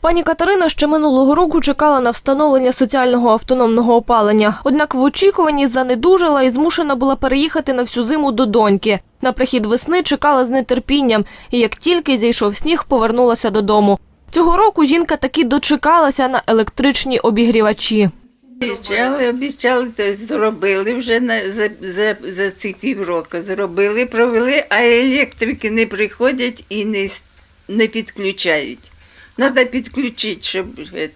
Пані Катерина ще минулого року чекала на встановлення соціального автономного опалення. Однак в очікуванні занедужала і змушена була переїхати на всю зиму до доньки. На прихід весни чекала з нетерпінням, і як тільки зійшов сніг, повернулася додому. Цього року жінка таки дочекалася на електричні обігрівачі. Обіцяли, обіцяли, то зробили вже на, за, за, за ці півроку. Зробили, провели, а електрики не приходять і не, не підключають. Треба підключити, щоб, е,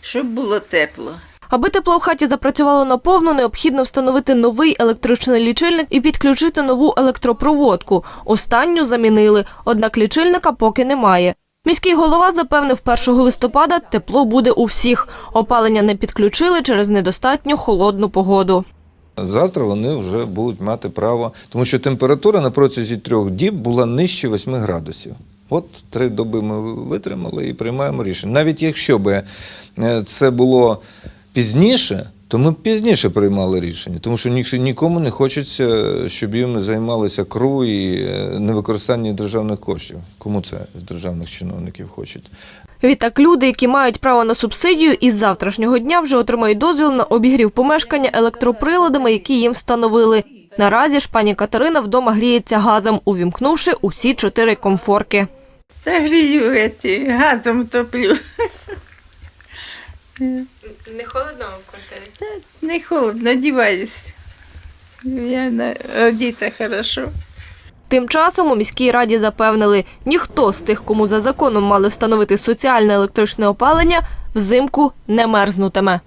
щоб було тепло. Аби тепло в хаті запрацювало наповну, необхідно встановити новий електричний лічильник і підключити нову електропроводку. Останню замінили, однак лічильника поки немає. Міський голова запевнив, 1 листопада тепло буде у всіх. Опалення не підключили через недостатньо холодну погоду. Завтра вони вже будуть мати право, тому що температура на протязі трьох діб була нижче 8 градусів. От три доби ми витримали і приймаємо рішення. Навіть якщо би е, це було пізніше, то ми б пізніше приймали рішення, тому що ні- нікому не хочеться, щоб їм займалися КРУ і е, невикористання державних коштів. Кому це з державних чиновників хочуть? Відтак люди, які мають право на субсидію, із завтрашнього дня вже отримають дозвіл на обігрів помешкання електроприладами, які їм встановили. Наразі ж пані Катерина вдома гріється газом, увімкнувши усі чотири комфорки. Та грію еті, газом топлю. Не холодно в квартирі? Не холодно, одіваюсь. Я на одіта хорошо. Тим часом у міській раді запевнили, ніхто з тих, кому за законом мали встановити соціальне електричне опалення, взимку не мерзнутиме.